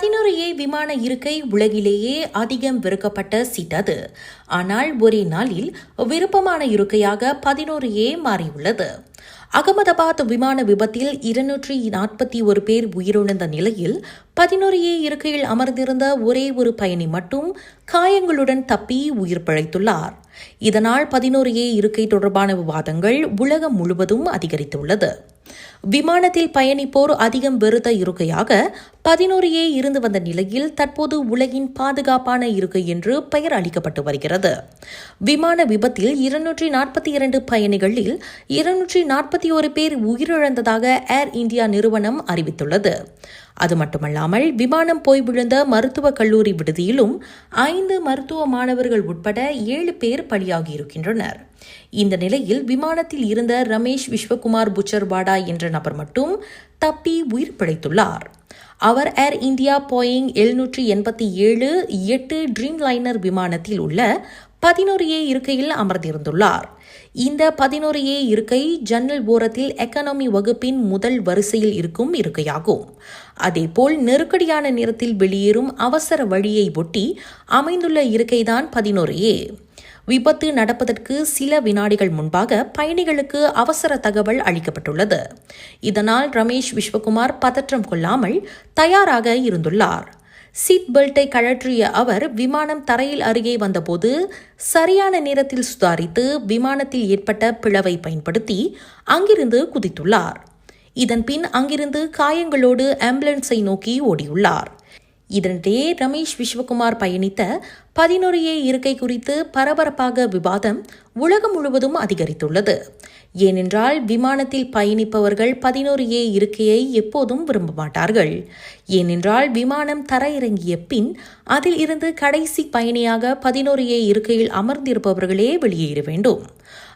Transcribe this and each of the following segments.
பதினோரு ஏ விமான இருக்கை உலகிலேயே அதிகம் விற்கப்பட்ட சீட் அது. ஆனால் ஒரே நாளில் விருப்பமான இருக்கையாக பதினோரு ஏ மாறியுள்ளது. அகமதாபாத் விமான விபத்தில் இருநூற்றி நாற்பத்தி ஒரு பேர் உயிரிழந்த நிலையில் பதினோரு ஏ இருக்கையில் அமர்ந்திருந்த ஒரே ஒரு பயணி மட்டும் காயங்களுடன் தப்பி உயிர் பிழைத்துள்ளார். இதனால் பதினோரு ஏ இருக்கை தொடர்பான விவாதங்கள் உலகம் முழுவதும் அதிகரித்துள்ளது. விமானத்தில் பயணிப்போர் அதிகம் வெறுத்த இருக்கையாக பதினோரு ஏ இருந்து வந்த நிலையில் தற்போது உலகின் பாதுகாப்பான இருக்கை என்று பெயர் அளிக்கப்பட்டு வருகிறது. விமான விபத்தில் இருநூற்றி நாற்பத்தி இரண்டு பயணிகளில் இருநூற்றி நாற்பத்தி ஒரு பேர் உயிரிழந்ததாக ஏர் இந்தியா நிறுவனம் அறிவித்துள்ளது. அது மட்டுமல்லாமல் விமானம் போய் விழுந்த மருத்துவக் கல்லூரி விடுதியிலும் ஐந்து மருத்துவ மாணவர்கள் உட்பட ஏழு பேர் பலியாகியிருக்கின்றனர் இந்த நிலையில் விமானத்தில் இருந்த ரமேஷ் விஸ்வகுமார் புச்சர்வாடா என்ற நபர் மட்டும் தப்பி உயிர் பிழைத்துள்ளார். அவர் ஏர் இந்தியா போயிங் எழுநூற்றி எண்பத்தி ஏழு எட்டு ட்ரீம் லைனர் விமானத்தில் உள்ள பதினோரு ஏ இருக்கையில் அமர்ந்திருந்துள்ளார். இந்த பதினோரு ஏ இருக்கை ஜன்னல் ஓரத்தில் எக்கனாமி வகுப்பின் முதல் வரிசையில் இருக்கும் இருக்கையாகும். அதேபோல் நெருக்கடியான நேரத்தில் வெளியேறும் அவசர வழியை ஒட்டி அமைந்துள்ள இருக்கைதான் பதினோரு ஏ. விபத்து நடப்பதற்கு சில வினாடிகள் முன்பாக பயணிகளுக்கு அவசர தகவல் அளிக்கப்பட்டுள்ளது. இதனால் ரமேஷ் விஸ்வகுமார் பதற்றம் கொள்ளாமல் தயாராக இருந்துள்ளார். சீட் பெல்ட்டை கழற்றிய அவர் விமானம் தரையில் அருகே வந்தபோது சரியான நேரத்தில் சுதாரித்து விமானத்தில் ஏற்பட்ட பிளவை பயன்படுத்தி அங்கிருந்து குதித்துள்ளார். இதன்பின் அங்கிருந்து காயங்களோடு ஆம்புலன்ஸை நோக்கி ஓடியுள்ளார். இதனிடையே ரமேஷ் விஸ்வகுமார் பயணித்த பதினொரு ஏ இருக்கை குறித்து பரபரப்பாக விவாதம் உலகம் முழுவதும் அதிகரித்துள்ளது. ஏனென்றால் விமானத்தில் பயணிப்பவர்கள் பதினோரு ஏ இருக்கையை எப்போதும் விரும்ப மாட்டார்கள். ஏனென்றால் விமானம் தரையிறங்கிய பின் அதில் இருந்து கடைசி பயணியாக பதினோரு ஏ இருக்கையில் அமர்ந்திருப்பவர்களே வெளியேற வேண்டும்.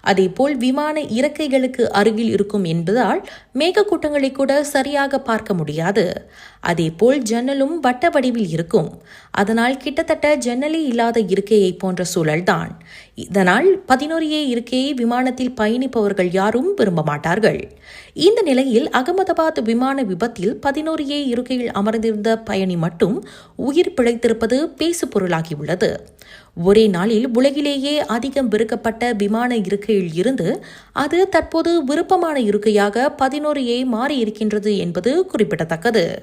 அதேபோல் விமான இறக்கைகளுக்கு அருகில் இருக்கும் என்பதால் மேகக்கூட்டங்களை கூட சரியாக பார்க்க முடியாது. அதேபோல் ஜன்னலும் வட்ட வடிவில் இருக்கும். அதனால் கிட்டத்தட்ட ஜன்னலே இல்லாத இருக்கையை போன்ற சூழல்தான். இதனால் பதினோரு ஏ இருக்கையை விமானத்தில் பயணிப்பவர்கள் யாரும் விரும்ப மாட்டார்கள். இந்த நிலையில் அகமதாபாத் விமான விபத்தில் பதினோரு ஏ இருக்கையில் அமர்ந்திருந்த பயணி மட்டும் உயிர் பிழைத்திருப்பது பேசு பொருளாகியுள்ளது. ஒரே நாளில் உலகிலேயே அதிகம் விருக்கப்பட்ட விமான இருக்கையில் இருந்து அது தற்போது விருப்பமான இருக்கையாக பதினோரு ஏ மாறியிருக்கின்றது என்பது குறிப்பிடத்தக்கது.